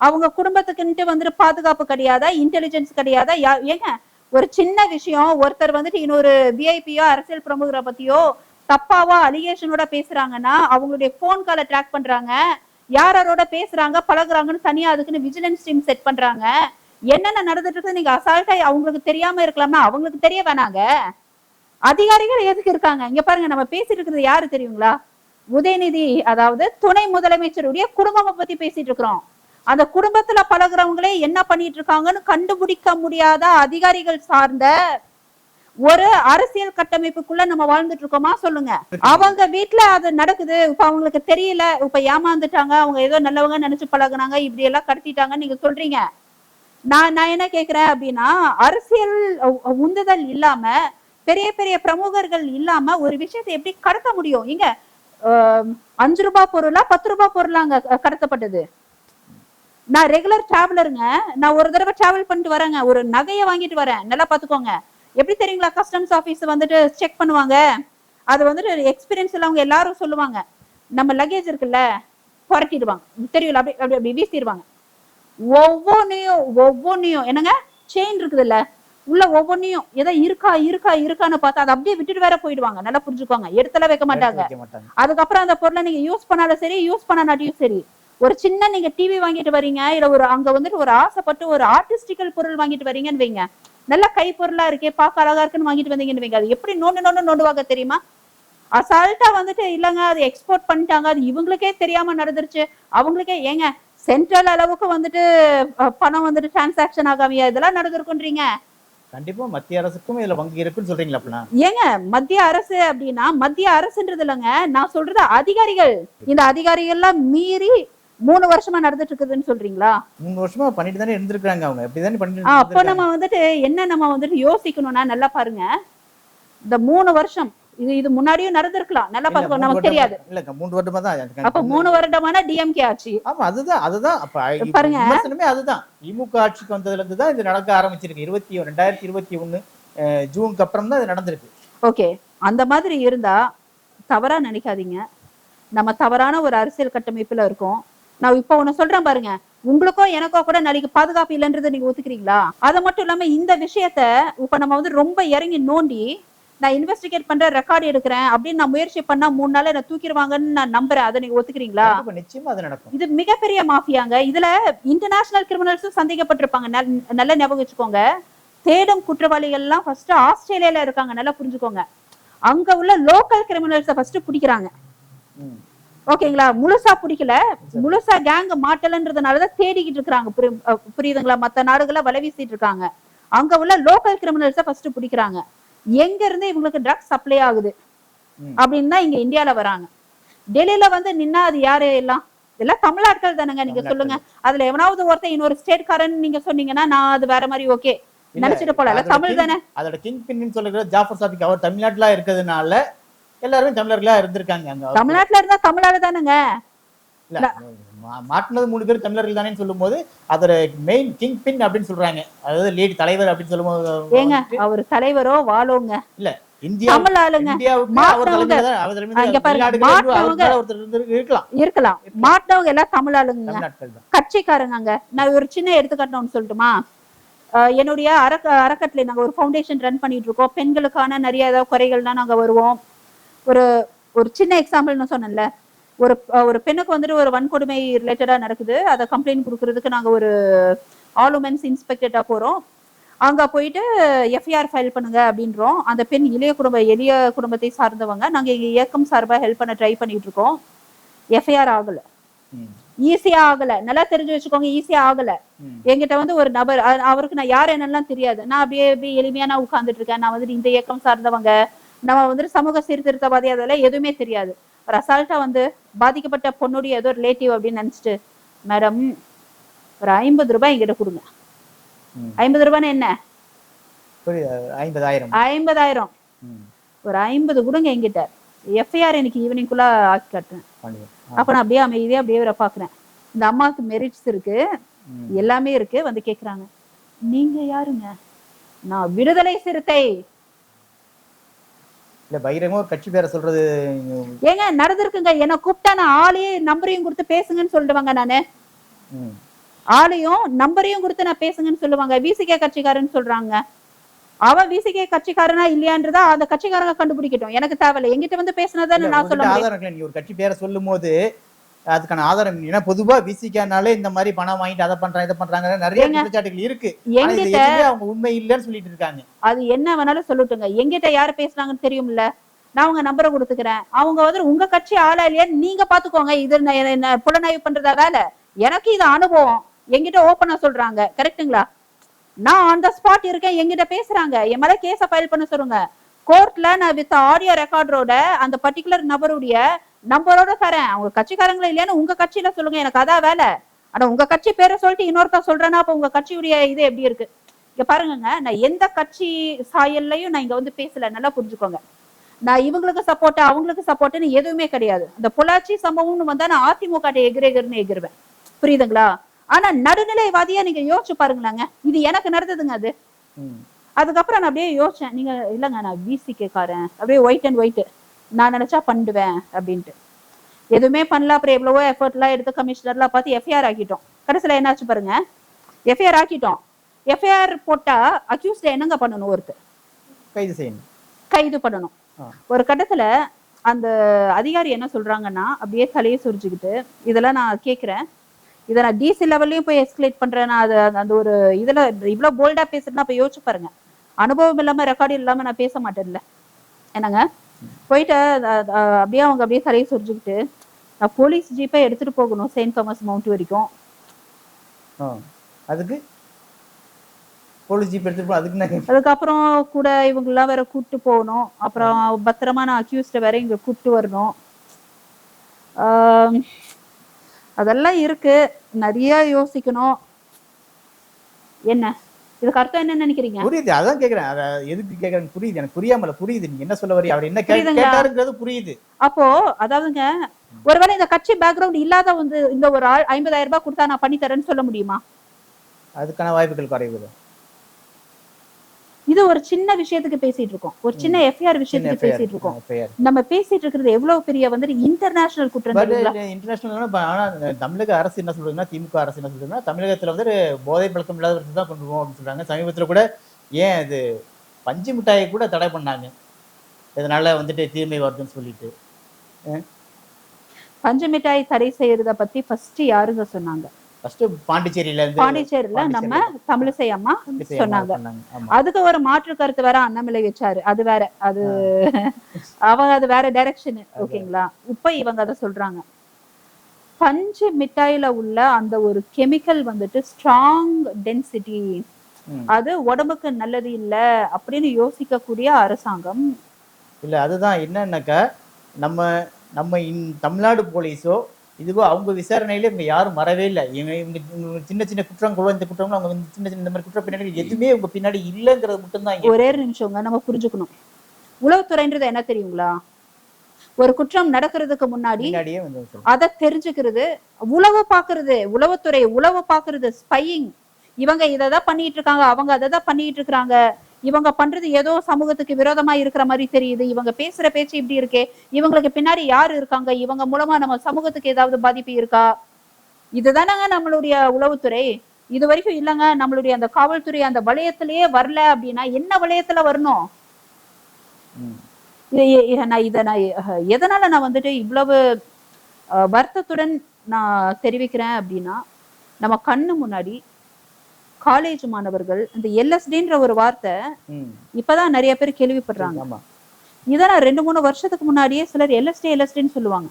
அவங்க குடும்பத்துக்குன்ட்டு வந்துட்டு பாதுகாப்பு கிடையாதா? இன்டெலிஜென்ஸ் கிடையாதா? யா- ஏங்க ஒரு சின்ன விஷயம் ஒருத்தர் வந்துட்டு இன்னொரு விஐபியோ அரசியல் பிரமுகரை பத்தியோ தப்பாவோ அலிகேஷனோட பேசுறாங்கன்னா அவங்களுடைய போன் காலை ட்ராக் பண்றாங்க. யார் யாரோட பேசுறாங்க பழகுறாங்கன்னு தனியா அதுக்குன்னு விஜிலன்ஸ் டீம் செட் பண்றாங்க. என்னென்ன நடந்துட்டு இருக்கு நீங்க அசால்ட்டா அவங்களுக்கு தெரியாம இருக்கலாமா அவங்களுக்கு தெரிய வேணாங்க. அதிகாரிகள் எதுக்கு இருக்காங்க? இங்க பாருங்க நம்ம பேசிட்டு இருக்கிறது யாரு தெரியுங்களா? உதயநிதி அதாவது துணை முதலமைச்சருடைய குடும்பத்தை பத்தி பேசிட்டு இருக்கிறோம். அந்த குடும்பத்துல பழகுறவங்களே என்ன பண்ணிட்டு இருக்காங்கன்னு கண்டுபிடிக்க முடியாத அதிகாரிகள் சார்ந்த ஒரு அரசியல் கட்டமைப்புக்குள்ள நம்ம வாழ்ந்துட்டு இருக்கோமா? சொல்லுங்க. அவங்க வீட்டுல அது நடக்குது. இப்ப அவங்களுக்கு தெரியல. இப்ப ஏமாந்துட்டாங்க. அவங்க ஏதோ நல்லவங்க நினைச்சு பழகுனாங்க. இப்படி எல்லாம் கடத்திட்டாங்க. நீங்க சொல்றீங்க. நான் நான் என்ன கேக்குறேன் அப்படின்னா அரசியல் உந்துதல் இல்லாம பெரிய பெரிய பிரமுகர்கள் இல்லாம ஒரு விஷயத்தை எப்படி கடத்த முடியும்? இங்க ஆஹ், அஞ்சு ரூபாய் பொருளா பத்து ரூபாய் பொருளாங்க அங்க கடத்தப்பட்டது? நான் ரெகுலர் டிராவலருங்க நான் ஒரு தடவை டிராவல் பண்ணிட்டு வரேங்க. ஒரு நகையை வாங்கிட்டு வரேன். நல்லா பாத்துக்கோங்க. எப்படி தெரியுங்களா? கஸ்டம்ஸ் ஆபீஸ் வந்துட்டு செக் பண்ணுவாங்க. அது வந்துட்டு எக்ஸ்பீரியன்ஸ் உள்ளவங்க எல்லாரும் சொல்லுவாங்க. நம்ம லக்கேஜ் இருக்குல்ல புரட்டிடுவாங்க. தெரியல அப்படி அப்படி அப்படி வீசிடுவாங்க. ஒவ்வொன்னையும் ஒவ்வொன்னையும் என்னங்க? செயின் இருக்குதுல்ல? உள்ள ஒவ்வொன்னையும் ஏதோ இருக்கா இருக்கா இருக்கான்னு பார்த்தா அதை அப்படியே விட்டுட்டு வேற போயிடுவாங்க. நல்லா புரிஞ்சுக்கோங்க எடுத்துல வைக்க மாட்டாங்க. வைக்க மாட்டாங்க. அதுக்கப்புறம் அந்த பொருளை நீங்க யூஸ் பண்ணாலும் சரி யூஸ் பண்ணாட்டியும் சரி ஒரு சின்ன நீங்க டிவி வாங்கிட்டு வரீங்க இல்ல ஒரு அங்க வந்துட்டு ஒரு ஆசைப்பட்டு ஒரு ஆர்டிஸ்டிக்கல் பொருள் வாங்கிட்டு வரீங்கன்னு வைங்க. நல்ல கை பொருளா இருக்கே பார்க்க அழகா இருக்குன்னு வாங்கிட்டு வந்தீங்கன்னு வைங்க அது எப்படி நோண்டு நோண்டு நோண்டுவாங்க தெரியுமா? அசால்ட்டா வந்துட்டு இல்லங்க அது எக்ஸ்போர்ட் பண்ணிட்டாங்க. அது இவங்களுக்கே தெரியாம நடந்துருச்சு. அவங்களுக்கே ஏங்க சென்ட்ரல் அளவுக்கு வந்துட்டு பணம் வந்துட்டு டிரான்சாக்ஷன் ஆகாமையா? இதெல்லாம் நடந்திருக்குன்றீங்க. கண்டிப்பா மத்திய அரசுக்கும் இதுல பங்கு இருக்குன்னு சொல்றீங்களா ஏங்க மத்திய அரசு அப்படின்னா மத்திய அரசுன்றது இல்லைங்க. நான் சொல்றது அதிகாரிகள். இந்த அதிகாரிகள்லாம் மீறி மூணு வருஷமா நடந்துட்டு இருக்குதுன்னு சொல்றீங்களா? மூணு வருஷமா பண்ணிட்டு தானே இருந்திருக்காங்க அவங்க. எப்படிதானே பண்ணிட்டு ஆ, அப்போ. நம்ம வந்துட்டு என்ன நம்ம வந்துட்டு யோசிக்கணும்னா நல்லா பாருங்க. இந்த மூணு வருஷம் இது இது முன்னாடியும் நடந்திருக்கலாம். நல்லா இல்ல, மூணு நமக்கு தெரியாது. இல்லங்க மூணு வருடமா தான் அப்ப மூணு வருடமான டிஎம்கே ஆட்சி ஆமா அதுதான் அதுதான். அப்ப பாருங்க. அதுதான். திமுக ஆட்சிக்கு வந்ததுல இருந்து தான் இது நடக்க ஆரம்பிச்சிருக்கு. இருபத்தி ரெண்டாயிரத்தி இருபத்தி ஒண்ணு ஜூனுக்கு அப்புறம் தான் இது நடந்திருக்கு. ஓகே. அந்த மாதிரி இருந்தா தவறா நினைக்காதீங்க. நம்ம தவறான ஒரு அரசியல் கட்டமைப்புல இருக்கோம். நான் இப்ப ஒண்ணு சொல்றேன் பாருங்க. உங்களுக்கோ எனக்கோ கூட நாளைக்கு பாதுகாப்பு இல்லைன்றதை நீங்க ஒத்துக்கிறீங்களா? அது மட்டும் இல்லாம இந்த விஷயத்த இப்ப நம்ம வந்து ரொம்ப இறங்கி நோண்டி நான் இன்வெஸ்டிகேட் பண்றேன் ரெக்கார்டு எடுக்கிறேன் அப்படின்னு நான் முயற்சி பண்ணா மூணு நாள்ல என்ன தூக்கிடுவாங்கன்னு நான் நம்புறேன். அதை நீங்க ஒத்துக்கிறீங்களா? நிச்சயமா அது நடக்கும். இது மிகப்பெரிய மாஃபியாங்க. இதுல இன்டர்நேஷனல் கிரிமினல்ஸும் சந்தேகப்பட்டிருப்பாங்க நல்- நல்லா ஞாபகம் வச்சுக்கோங்க. தேடும் குற்றவாளிகள் எல்லாம் ஃபர்ஸ்ட் ஆஸ்திரேலியால இருக்காங்க. நல்லா புரிஞ்சுக்கோங்க. அங்க உள்ள லோக்கல் கிரிமினல்ஸை ஃபர்ஸ்ட் பிடிக்கிறாங்க. ஓகேங்களா? முழுசா பிடிக்கல. முழுசா கேங் மாட்டலன்றதுனாலதான் தேடிக்கிட்டு இருக்காங்க புரியுதுங்களா? மத்த நாடுகளை வலை வீசிட்டு இருக்காங்க. அங்க உள்ள லோக்கல் கிரிமினல்ஸை ஃபர்ஸ்ட் பிடிக்கிறாங்க. எங்க இருந்து இவங்களுக்கு ட்ரக்ஸ் சப்ளை ஆகுது. அப்படின்னு தான் இங்க இந்தியால வராங்க. டெல்லியில வந்து நின்னா அது யாரு எல்லாம்? எல்லாம் தமிழ்நாட்கள் தானங்க. நீங்க. சொல்லுங்க. அதுல எவனாவது ஒருத்தன் இன்னொரு ஸ்டேட்காரன் நீங்க சொன்னீங்கன்னா நான் அது வேற மாதிரி ஓகே நினைச்சிட்டு போல தமிழ் தானே? அதோட கிங் பின்னு சொல்லுகிற ஜாஃபர் சாதிக் அவர் தமிழ்நாட்டுல இருக்கிறதுனால எல்லாருமே தமிழர்களா இருந்திருக்காங்க அங்க. தமிழ்நாட்டுல இருந்தா தமிழால தானுங்க. இல்ல மாட்டுனது மூணு பேர் தமிழர்கள் தானே சொல்லும்போது அதோட மெயின் கிங் பின் அப்படின்னு சொல்றாங்க. அதாவது லீட் தலைவர் அப்படின்னு சொல்லும்போது ஏங்க வந்துட்டு அவர் தலைவரோ வாழோங்க இந்தியா ஒருத்தர் இருந்து இருக்கலாம். இருக்கலாம். மாட்டினவங்க எல்லாம் தமிழ் ஆளுங்க. கட்சிக்காரங்க நான் ஒரு சின்ன எடுத்துக்காட்டணும்னு சொல்லட்டுமா? என்னுடைய அறக்க அறக்கட்டளை. நாங்க ஒரு ஃபவுண்டேஷன் ரன் பண்ணிட்டு இருக்கோம். பெண்களுக்கான நிறைய ஏதாவது குறைகள்னா நாங்க வருவோம். ஒரு ஒரு சின்ன எக்ஸாம்பிள் நான் சொன்னேன்ல. ஒரு ஒரு பெண்ணுக்கு வந்துட்டு ஒரு வன்கொடுமை ரிலேட்டடா நடக்குது. அதை கம்ப்ளைண்ட் கொடுக்கறதுக்கு நாங்க ஒரு ஆல் உமன்ஸ் இன்ஸ்பெக்டர்ட்டா போறோம். அங்க போயிட்டு எஃப்ஐஆர் ஃபைல் பண்ணுங்க அப்படின்றோம். அந்த பெண் எளிய குடும்ப எளிய குடும்பத்தை சார்ந்தவங்க. நாங்க எங்க இயக்கம் சார்பா ஹெல்ப் பண்ண ட்ரை பண்ணிட்டு இருக்கோம் எஃப்ஐஆர் ஆகல. ஈஸியா ஆகல. நல்லா தெரிஞ்சு வச்சுக்கோங்க ஈஸியா ஆகல. என்கிட்ட வந்து ஒரு நபர் அவருக்கு நான் யார் என்னெல்லாம் தெரியாது. நான் அப்படியே அப்படியே எளிமையா நான் உட்கார்ந்துட்டு இருக்கேன். நான் வந்துட்டு இந்த இயக்கம் சார்ந்தவங்க. நம்ம வந்துட்டு சமூக சீர்திருத்தவாதி அதெல்லாம் எதுவுமே தெரியாது. ஒரு அசால்ட்டா வந்து பாதிக்கப்பட்ட பொண்ணுடைய ஏதோ ரிலேட்டிவ் அப்படின்னு நினைச்சிட்டு மேடம் ஒரு ஐம்பது ரூபாய் என்கிட்ட கொடுங்க. ஐம்பது ரூபான்னு என்ன? ஐம்பதாயிரம். ஐம்பதாயிரம். ஒரு ஐம்பது கொடுங்க என்கிட்ட. எஃப்ஐஆர் எனக்கு ஈவினிங்குள்ள ஆக்கி காட்டுறேன். அப்ப நான் அப்படியே அமைதியா அப்படியே இவரை பாக்குறேன் இந்த அம்மாவுக்கு மெரிட்ஸ் இருக்கு. எல்லாமே இருக்கு. வந்து கேக்குறாங்க. நீங்க யாருங்க? நான் விடுதலை சிறுத்தை. இல்ல பகிரங்கமா ஒரு கட்சி பேரை சொல்றது ஏங்க நடந்திருக்குங்க. என்ன கூப்பிட்டா நான் ஆளையும் நம்பரையும் கொடுத்து பேசுங்கன்னு சொல்லிடுவாங்க நானு. ஆளையும் நம்பரையும் கொடுத்து நான் பேசுங்கன்னு சொல்லுவாங்க. விசிகே கட்சிக்காரன்னு சொல்றாங்க. அவன் விசிகே கட்சிக்காரனா இல்லையான்றதா அந்த கட்சிக்காரங்க கண்டுபிடிக்கட்டும். எனக்கு தேவையில்ல. எங்கிட்ட வந்து பேசினதானே இல்ல, நான் சொல்ல உங்ககிட்ட முடியும். ஆதாரம் இருக்குல்ல, நீ ஒரு கட்சி பேரை சொல்லும் போது அதுக்கான ஆதாரம். ஏன்னா பொதுவா விசிக்கானாலே இந்த மாதிரி பணம் வாங்கிட்டு அதை பண்றாங்க இதை பண்றாங்க நிறைய குற்றச்சாட்டுகள் இருக்கு. எங்கிட்ட அவங்க உண்மை இல்லைன்னு சொல்லிட்டு இருக்காங்க. அது என்ன வேணாலும் சொல்லட்டுங்க. எங்கிட்ட யாரு பேசுனாங்கன்னு தெரியும்ல? நான் உங்க நம்பரை கொடுத்துக்கிறேன். அவங்க வந்து உங்க கட்சி ஆளா இல்லையா? நீங்க பாத்துக்கோங்க. இது என்ன- புலனாய்வு பண்றதா வேலை? எனக்கு இது அனுபவம். என்கிட்ட ஓப்பனா சொல்றாங்க. கரெக்ட்டுங்களா? நான் ஆன் த ஸ்பாட் இருக்கேன். என்கிட்ட பேசுறாங்க. என் மேல கேஸ ஃபைல் பண்ண சொல்லுங்க. கோர்ட்ல நான் வித் ஆடியோ ரெக்கார்டரோட அந்த பர்டிகுலர் நபருடைய நம்பரோட தரேன். அவங்க கட்சிக்காரங்களா இல்லையான்னு உங்க கட்சியில சொல்லுங்க. எனக்கு அதான் வேலை. ஆனா உங்க கட்சி பேரை சொல்லிட்டு இன்னொருத்தர் சொல்றேன்னா அப்ப உங்க கட்சியுடைய இது எப்படி இருக்கு? இங்க பாருங்கங்க நான் எந்த கட்சி சாயல்லையும் நான் இங்க வந்து பேசல. நல்லா புரிஞ்சுக்கோங்க. நான் இவங்களுக்கு சப்போர்ட் அவங்களுக்கு சப்போர்ட்னு எதுவுமே கிடையாது. அந்த பொள்ளாச்சி சம்பவம்னு வந்தா நான் அதிமுக எகிரெகர்னு எகிருவேன். புரியுதுங்களா? ஆனா நடுநிலைவாதியா நீங்க யோசிச்சு பாருங்களாங்க. இது எனக்கு நடந்ததுங்க அது. அதுக்கப்புறம் நான் அப்படியே யோசிச்சேன். நீங்க இல்லைங்க நான் விசிகே காரன். அப்படியே ஒயிட் அண்ட் ஒயிட் நான் நினைச்சா பண்ணுவேன் அப்படின்ட்டு. எதுவுமே பண்ணல அப்புறம் எவ்வளவோ எஃபர்ட்லாம் எடுத்து கமிஷனர்லாம் பார்த்து எஃப்ஐஆர் ஆக்கிட்டோம். கடைசியில என்னாச்சு பாருங்க? எஃப்ஐஆர் ஆக்கிட்டோம். எஃப்ஐஆர் போட்டா அக்யூஸ்ட என்னங்க பண்ணணும் ஒருத்தர்? கைது செய்யணும். கைது பண்ணணும். ஒரு கட்டத்துல அந்த அதிகாரி என்ன சொல்றாங்கன்னா அப்படியே தலையை சுரிச்சுக்கிட்டு இதெல்லாம் நான் கேக்குறேன். இதை நான் டிசி லெவல்லையும் போய் எஸ்கலேட் பண்றேன். நான் அது அந்த- அந்த ஒரு இதுல இவ்வளவு போல்டா பேசுறேன்னா அப்ப யோசிச்சு பாருங்க. அனுபவம் இல்லாம ரெக்கார்டு இல்லாம நான் பேச மாட்டேன்ல. என்னங்க? போயிட்டு அப்படியே அவங்க அப்படியே தலையை சுரிச்சுக்கிட்டு நான் போலீஸ் ஜீப்பை எடுத்துட்டு போகணும் செயின்ட் தாமஸ் மவுண்ட் வரைக்கும். அதுக்கு? போலீஸ் ஜீப் எடுத்துட்டு அதுக்கு அதுக்கப்புறம் கூட இவங்கெல்லாம் வேற கூட்டு போகணும். அப்புறம் பத்திரமா நான் அக்யூஸ்ட வேற இங்க கூட்டு வரணும். அதெல்லாம் இருக்கு. நிறைய யோசிக்கணும். என்ன? இதுக்கு அர்த்தம் என்ன நினைக்கிறீங்க? புரியுது அதான் கேக்குறேன். அத எதுக்கு கேக்குறேன் புரியுது. எனக்கு புரியாமல புரியுது. நீங்க என்ன சொல்ல வரீங்க அவர் என்ன? கேட்டாருங்கிறது புரியுது. அப்போ அதாவதுங்க ஒருவேளை இந்த கட்சி பேக்ரவுண்ட் இல்லாத வந்து இந்த ஒரு ஆள் ஐம்பதாயிரம் ரூபாய் கொடுத்தா நான் பண்ணி தரேன்னு சொல்ல முடியுமா? அதுக்கான வாய்ப்புகள் குறைவு இது ஒரு சின்ன விஷயத்துக்கு பேசிட்டு இருக்கோம். ஒரு சின்ன எஃப்ஐஆர் விஷயத்துக்கு பேசிட்டு இருக்கோம். நம்ம பேசிட்டு இருக்கிறது எவ்வளவு பெரிய வந்துட்டு இன்டர்நேஷனல் குற்றம் இன்டர்நேஷனல் ஆனா தமிழக அரசு என்ன சொல்றதுன்னா திமுக அரசு என்ன சொல்றதுன்னா தமிழகத்துல வந்து போதை பழக்கம் இல்லாதவர்கள் தான் கொண்டு போவோம் அப்படின்னு சொல்றாங்க. சமீபத்துல கூட ஏன் இது பஞ்சு மிட்டாயை கூட தடை பண்ணாங்க. இதனால வந்துட்டு தீமை வருதுன்னு சொல்லிட்டு. பஞ்சு மிட்டாய் தடை செய்யறத பத்தி ஃபர்ஸ்ட் யாருங்க சொன்னாங்க? பாண்டிச்சேரியில இருந்து பாண்டிச்சேரியில நம்ம தமிழிசை அம்மா சொன்னாங்க. அதுக்கு ஒரு மாற்று கருத்து வேற அண்ணாமலை வச்சாரு. அது வேற. அது *laughs* அவங்க அது வேற டைரக்ஷன் ஓகேங்களா? இப்ப இவங்க அதை சொல்றாங்க. பஞ்சு மிட்டாயில உள்ள அந்த ஒரு கெமிக்கல் வந்துட்டு ஸ்ட்ராங் டென்சிட்டி. அது உடம்புக்கு நல்லது இல்ல அப்படின்னு யோசிக்கக்கூடிய அரசாங்கம். இல்ல அதுதான் என்னன்னாக்கா நம்ம நம்ம இந் தமிழ்நாடு போலீஸோ இதுவோ அவங்க விசாரணையில இவங்க யாரும் வரவே இல்லை. இவங்க இவங்க இவங்க சின்ன சின்ன குற்றங்களோ இந்த குற்றங்களோ அவங்க சின்ன சின்ன இந்த மாதிரி குற்ற பின்னாடி எதுவுமே உங்க பின்னாடி இல்லைங்கிறது மட்டும்தான் ஒரே நிமிஷங்க நம்ம புரிஞ்சுக்கணும். உளவுத்துறைன்றது என்ன தெரியுங்களா? ஒரு குற்றம் நடக்கிறதுக்கு முன்னாடி. அதை தெரிஞ்சுக்கிறது உளவு பாக்குறது உளவுத்துறை உளவு பாக்குறது ஸ்பையிங் இவங்க இதை தான் பண்ணிட்டு இருக்காங்க அவங்க அதை தான் பண்ணிட்டு இருக்காங்க இவங்க பண்றது ஏதோ சமூகத்துக்கு விரோதமா இருக்கிற மாதிரி தெரியுது. இவங்க பேசுற பேச்சு இப்படி இருக்கே. இவங்களுக்கு பின்னாடி யாரு இருக்காங்க? இவங்க மூலமா நம்ம சமூகத்துக்கு ஏதாவது பாதிப்பு இருக்கா? இதுதானங்க நம்மளுடைய உளவுத்துறை. இது வரைக்கும் இல்லைங்க. நம்மளுடைய அந்த காவல்துறை அந்த வளையத்திலேயே வரல அப்படின்னா என்ன வளையத்துல வரணும்? நான் இதை நான் எதனால நான் வந்துட்டு இவ்வளவு வருத்தத்துடன் நான் தெரிவிக்கிறேன் அப்படின்னா நம்ம கண்ணு முன்னாடி காலேஜ் மாணவர்கள் இந்த எல்எஸ்டின்ற ஒரு வார்த்தை. இப்பதான் நிறைய பேர் கேள்விப்படுறாங்க. ஆமா. இதை நான் ரெண்டு மூணு வருஷத்துக்கு முன்னாடியே சிலர் எல்எஸ்டி எல்எஸ்டின்னு சொல்லுவாங்க.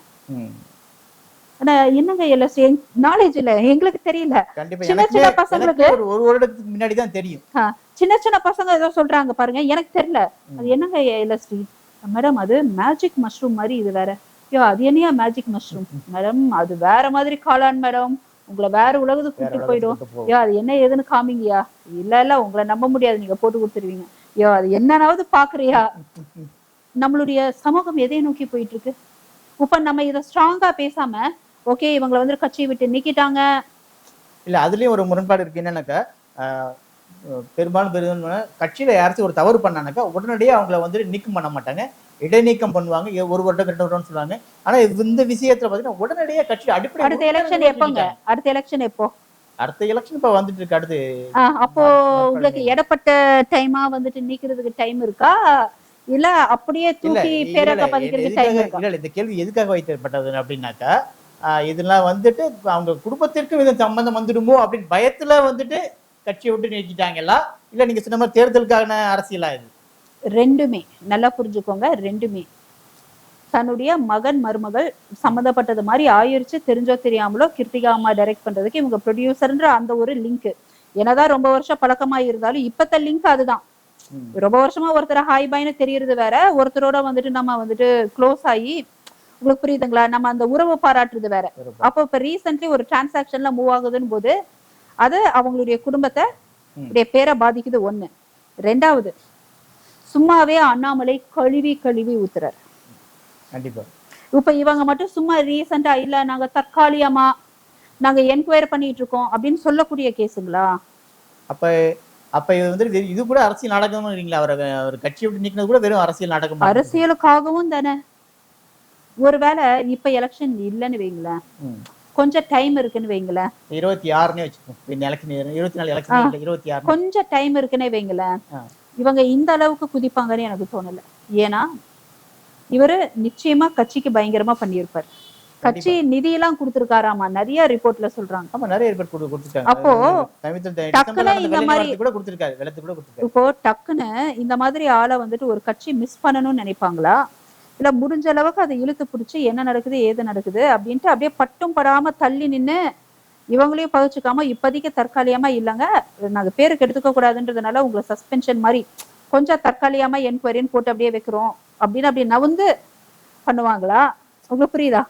ஆனா என்னங்க எல்எஸ்டி நாலேஜ் இல்ல. எங்களுக்கு தெரியல. சின்ன சின்ன பசங்களுக்கு- ஒரு ஒரு வருடத்துக்கு முன்னாடி தான் தெரியும். சின்ன சின்ன பசங்க ஏதோ சொல்றாங்க பாருங்க. எனக்கு தெரியல. அது என்னங்க எல்எஸ்டி மேடம் அது மேஜிக் மஷ்ரூம் மாதிரி இது வேற. ஐயோ அது என்னையா மேஜிக் மஷ்ரூம் மேடம் அது வேற மாதிரி காளான் மேடம். உங்களை வேற உலகத்துக்கு கூட்டிட்டு போயிடும். ஐயோ அது என்ன ஏதுன்னு காமிங்கயா இல்ல இல்ல உங்களை நம்ப முடியாது. நீங்க போட்டு கொடுத்துருவீங்க. ஐயோ அது என்னனாவது பாக்குறியா? நம்மளுடைய சமூகம் எதை நோக்கி போயிட்டு இருக்கு இப்ப நம்ம இத ஸ்ட்ராங்கா பேசாம ஓகே இவங்களை வந்து கட்சியை விட்டு நீக்கிட்டாங்க. இல்ல அதுலயும் ஒரு முரண்பாடு இருக்கு. என்னன்னாக்கா பெரும்பாலும் பெரும்பாலும் கட்சியில யாராச்சும் ஒரு தவறு பண்ணானாக்கா உடனடியே அவங்கள வந்து நீக்கம் பண்ண மாட்டாங்க. இடைநீக்கம் பண்ணுவாங்க. ஒரு வருடம் ரெண்டு வருடம்னு சொல்லுவாங்க. ஆனா இந்த விஷயத்துல பாத்தீங்கன்னா உடனடியே கட்சி அடிப்படை அடுத்த எலெக்ஷன் எப்போங்க? அடுத்த எலெக்ஷன் எப்போ? அடுத்த எலெக்ஷன் இப்ப வந்துட்டு இருக்கு. அடுத்து அப்போ உங்களுக்கு இடப்பட்ட டைமா வந்துட்டு நீக்கிறதுக்கு டைம் இருக்கா? இல்ல அப்படியே தூக்கி பேரக்க பதிக்கிறதுக்கு டைம் இருக்கா? இல்ல, இந்த கேள்வி எதுக்காக வைக்கப்பட்டது அப்படின்னாக்கா இதெல்லாம் வந்துட்டு அவங்க குடும்பத்திற்கும் இது சம்பந்தம் வந்துடுமோ அப்படின்னு பயத்துல வந்துட்டு கட்சியை விட்டு நீக்கிட்டாங்களா இல்ல நீங்க சொன்ன மாதிரி தேர்தலுக்கான அரசியலா இது? ரெண்டுமே நல்லா புரிஞ்சுக்கோங்க ரெண்டுமே. தன்னுடைய மகன் மருமகள் சம்மந்தப்பட்டது மாதிரி ஆயிருச்சு தெரிஞ்சோ தெரியாமலோ கிருத்திகா அம்மா டைரக்ட் பண்றதுக்கு இவங்க ப்ரொடியூசர்ன்ற அந்த ஒரு லிங்க் என்னதான் ரொம்ப வருஷம் பழக்கமா இருந்தாலும் இப்பத்த லிங்க் அதுதான். ரொம்ப வருஷமா ஒருத்தர் ஹாய் பாய்னு தெரியறது வேற ஒருத்தரோட வந்துட்டு நம்ம வந்துட்டு க்ளோஸ் ஆகி உங்களுக்கு புரியுதுங்களா? நம்ம அந்த உறவு பாராட்டுறது வேற. அப்போ இப்ப ரீசென்ட்லி ஒரு டிரான்சாக்ஷன்ல மூவ் ஆகுதுன்னு போது அது அவங்களுடைய குடும்பத்தை பேரை பாதிக்குது ஒண்ணு. ரெண்டாவது சும்மாவே அண்ணாமலை கழுவி கழுவி ஊத்துறாரு. கண்டிப்பா. இப்ப இவங்க மட்டும் சும்மா ரீசெண்டா இல்ல நாங்க தற்காலிகமா நாங்க என்கொயர் பண்ணிட்டு இருக்கோம் அப்படின்னு சொல்லக்கூடிய கேஸுங்களா? அப்ப அப்ப இது வந்து இது கூட அரசியல் நாடகம் இல்லைங்களா? அவரை அவர் கட்சியை விட்டு நீக்கினது கூட வெறும் அரசியல் நாடகம் அரசியலுக்காகவும் தானே. ஒருவேளை இப்ப எலெக்ஷன் இல்லைன்னு வைங்களேன். கொஞ்சம் டைம் இருக்குன்னு வைங்களேன். இருபத்தி ஆறுனே எலெக்ஷன் இருபத்தி நாலு எலெக்ஷன் இருபத்தி ஆறு கொஞ்சம் டைம் இருக்குன்னே வைங்களேன். இவங்க இந்த அளவுக்கு குதிப்பாங்கன்னு எனக்கு தோணல. ஏன்னா இவரு நிச்சயமா கட்சிக்கு பயங்கரமா பண்ணியிருப்பார். கட்சி நிதியெல்லாம் கொடுத்திருக்காராமா? நிறைய ரிப்போர்ட்ல சொல்றாங்க. ஆமா நிறைய பேர் கொடு- கொடுத்திருக்காங்க அப்போ டக்குனு இந்த மாதிரி- நிவாரணத்துக்கு கூட கொடுத்திருக்காரு. வெள்ளத்துக்கு கூட கொடுத்திருக்காரு. இப்போ டக்குன்னு இந்த மாதிரி ஆளை வந்துட்டு ஒரு கட்சி மிஸ் பண்ணணும்னு நினைப்பாங்களா? இல்ல முடிஞ்ச அளவுக்கு அதை இழுத்து பிடிச்சி என்ன நடக்குது ஏது நடக்குது அப்படின்ட்டு அப்படியே பட்டும் படாம தள்ளி நின்னு இவங்களையும் பகிச்சுக்காம இப்போதைக்கு தற்காலிகமா இல்லைங்க. நாங்க பேருக்கு எடுத்துக்க கூடாதுன்றதுனால உங்களை சஸ்பென்ஷன் மாதிரி கொஞ்சம் தற்காலிகமா என்கொயரின்னு போட்டு அப்படியே வைக்கிறோம். அப்படின்னு அப்படி நவுந்து பண்ணுவாங்களா? உங்களுக்கு புரியுதா?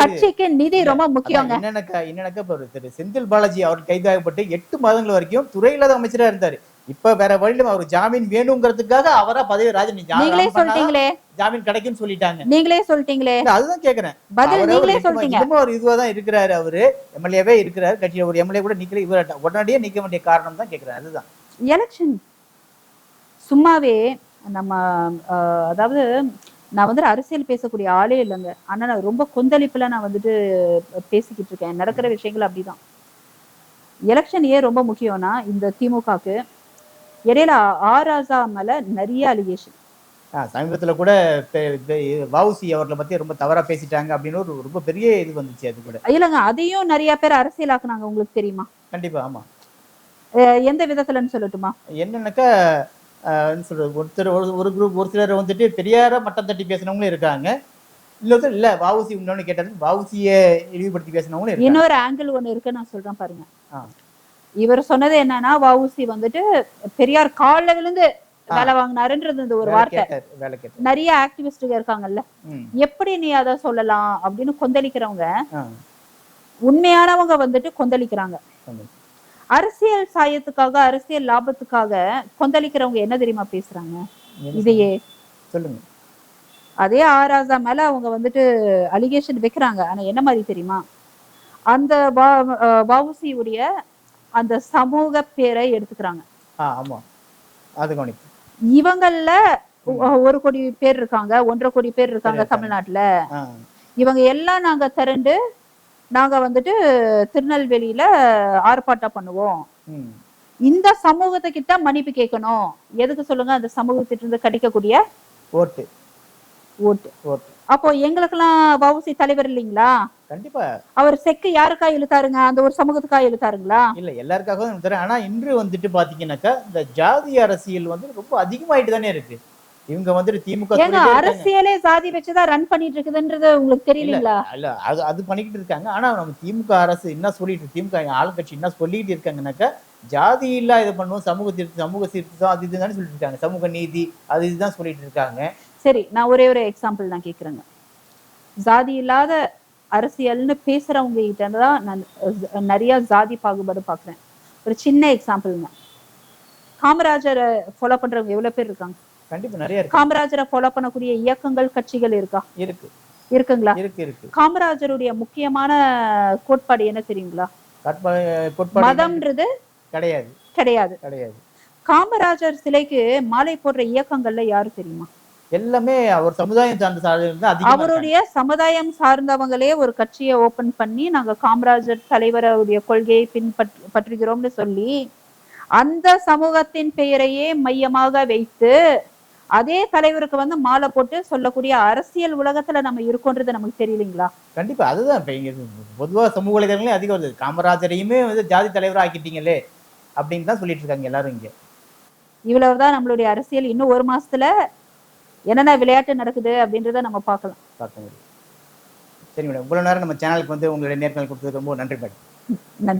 கட்சிக்கு நிதி ரொம்ப முக்கியங்க. அதான் என்னன்னாக்கா என்னன்னாக்கா செந்தில் பாலாஜி அவர் கைதாகப்பட்டு எட்டு மாதங்கள் வரைக்கும் துறை இல்லாத அமைச்சரா இருந்தாரு. இப்ப வேற வழியில அவர் ஜாமீன் வேணுங்கிறதுக்காக அவரா பதவி ராஜன் நீங்களே சொல்லிட்டீங்களே. ஜாமீன் கிடைக்கும்னு சொல்லிட்டாங்க. நீங்களே சொல்லிட்டீங்களே. அதுதான் கேக்குறேன். பதில் அவரு நீங்களே சொல்லிட்டீங்க. ஒரு இதுவா தான் இருக்கிறாரு அவரு. எம்எல்ஏவே இருக்கிறாரு. கட்சியில ஒரு எம்எல்ஏ கூட நிக்கல இவர் உடனடியே நிக்க வேண்டிய காரணம் தான் கேக்குறேன். அதுதான். எலெக்ஷன் சும்மாவே நம்ம அதாவது நான் வந்துட்டு அரசியல் பேசக்கூடிய ஆளே இல்லைங்க. ஆனா நான் ரொம்ப கொந்தளிப்புல நான் வந்துட்டு பேசிக்கிட்டு இருக்கேன். நடக்கிற விஷயங்கள் அப்படிதான். எலெக்ஷன் ஏன் ரொம்ப முக்கியம்னா இந்த திமுகக்கு இடையில ஆராசா மேல நிறைய அலிகேஷன் சமீபத்துல கூட வஉசி அவர்களை பத்தி ரொம்ப தவறா பேசிட்டாங்க அப்படின்னு ஒரு ரொம்ப பெரிய இது வந்துச்சு அது கூட. இல்லைங்க அதையும் நிறைய பேர் அரசியலாக்குனாங்க உங்களுக்கு தெரியுமா? கண்டிப்பா ஆமா. எந்த விதத்துலன்னு சொல்லட்டுமா? என்னன்னாக்கா சொல்றது ஒருத்தர் ஒரு ஒரு குரூப் ஒரு சிலர் வந்துட்டு பெரியார மட்டம் தட்டி பேசினவங்களும் இருக்காங்க. இன்னொருத்தர் இல்ல வஉசி இன்னொன்னு கேட்டாரு வஉசியை இழிவுபடுத்தி பேசினவங்களும் இன்னொரு ஆங்கிள் ஒண்ணு இருக்கு நான் சொல்றேன் பாருங்க. இவர் சொன்னது என்னன்னா வஉசி வந்துட்டு பெரியார் கால்ல விழுந்து வேலை வாங்கினாருன்றது இந்த ஒரு வார்த்தை. நிறைய ஆக்டிவிஸ்டுங்க இருக்காங்கல்ல. எப்படி நீ அதை சொல்லலாம் அப்படின்னு கொந்தளிக்கிறவங்க உண்மையானவங்க வந்துட்டு கொந்தளிக்கிறாங்க. அரசியல் சாயத்துக்காக அரசியல் லாபத்துக்காக கொந்தளிக்கிறவங்க என்ன தெரியுமா பேசுறாங்க? இதையே. சொல்லுங்க? அதே ஆராதா மேல அவங்க வந்துட்டு அலிகேஷன் வைக்கிறாங்க. ஆனா என்ன மாதிரி தெரியுமா? அந்த வா- அஹ் வஉசியுடைய அந்த சமூக பேரை எடுத்துக்கிறாங்க. ஆமா. அது இவங்கள்ல ஒரு கோடி பேர் இருக்காங்க ஒன்றரை கோடி பேர் இருக்காங்க. தமிழ்நாட்டுல. இவங்க எல்லாம் நாங்க திரண்டு நாங்க வந்துட்டு திருநெல்வேலியில ஆர்ப்பாட்டம் பண்ணுவோம். இந்த சமூகத்தை கிட்ட மன்னிப்பு கேட்கணும். எதுக்கு சொல்லுங்க? அந்த சமூகத்திட்ட இருந்து கிடைக்கக்கூடிய ஓட்டு. ஓட்டு. ஓட்டு. அப்போ எங்களுக்கெல்லாம் வவுசி தலைவர் இல்லைங்களா? கண்டிப்பா. அவர் செக்கு யாருக்கா இழுத்தாருங்க? அந்த ஒரு சமூகத்துக்கா இழுத்தாருங்களா? இல்ல எல்லாருக்காகவும் தெரியும் ஆனா இன்று வந்துட்டு பாத்தீங்கன்னாக்கா இந்த ஜாதி அரசியல் வந்து ரொம்ப அதிகமாயிட்டு தானே இருக்கு. இவங்க வந்துட்டு திமுக ஏங்க. அரசியலே சாதி வச்சுதான் ரன் பண்ணிட்டு இருக்குதுன்றது உங்களுக்கு தெரியலீங்களா? இல்ல அது அது பண்ணிக்கிட்டு இருக்காங்க. ஆனா நம்ம திமுக அரசு என்ன சொல்லிட்டு திமுக ஆளுங்கட்சி என்ன சொல்லிட்டு இருக்காங்கன்னாக்கா ஜாதி இல்லா இது பண்ணுவோம் சமூக திருத்தம் சமூக சீர்திருத்தம் அது இதுதானே சொல்லிட்டு இருக்காங்க. சமூக நீதி அது இதுதான் சொல்லிட்டு இருக்காங்க. சரி நான் ஒரே ஒரு எக்ஸாம்பிள் நான் கேக்குறேங்க. ஜாதி இல்லாத அரசியல்னு பேசுறவங்க கிட்ட தான் நான் நிறைய ஜாதி பாகுபாடு பாக்குறேன். ஒரு சின்ன எக்ஸாம்பிள்ங்க காமராஜரை ஃபாலோ பண்றவங்க எவ்வளவு பேர் இருக்காங்க? கண்டிப்பா நிறைய காமராஜரை ஃபாலோ பண்ணக்கூடிய இயக்கங்கள் கட்சிகள் இருக்கா? இருக்கு. இருக்குங்களா? இருக்கு இருக்கு. காமராஜருடைய முக்கியமான கோட்பாடு என்ன தெரியுங்களா? மதம்ன்றது கிடையாது. கிடையாது. கிடையாது. காமராஜர் சிலைக்கு மாலை போடுற இயக்கங்கள்ல யாரு தெரியுமா? எல்லாமே அவர் சமுதாயம் சார்ந்த சார்ந்த. அவருடைய சமுதாயம் சார்ந்தவங்களே ஒரு கட்சியை ஓபன் பண்ணி நாங்க காமராஜர் தலைவருடைய கொள்கையை பின்பற்று பற்றுகிறோம்னு சொல்லி அந்த சமூகத்தின் பெயரையே மையமாக வைத்து அதே தலைவருக்கு வந்து மாலை போட்டு சொல்லக்கூடிய அரசியல் உலகத்துல நம்ம இருக்கோன்றது நமக்கு தெரியலீங்களா? கண்டிப்பா அதுதான் இப்ப இங்க பொதுவா சமூக வலைதளங்களே அதிகம் வருது. காமராஜரையுமே வந்து ஜாதி தலைவரா ஆக்கிட்டீங்களே அப்படின்னு தான் சொல்லிட்டு இருக்காங்க எல்லாரும் இங்க. இவ்வளவுதான் நம்மளுடைய அரசியல். இன்னும் ஒரு மாசத்துல என்னென்ன விளையாட்டு நடக்குது அப்படின்றத நம்ம பார்க்கலாம். பார்க்க சரி மேடம் இவ்வளவு நேரம் நம்ம சேனலுக்கு வந்து உங்களுடைய நேர்காணல் கொடுத்ததுக்கு ரொம்ப நன்றி மேடம். நன்றி.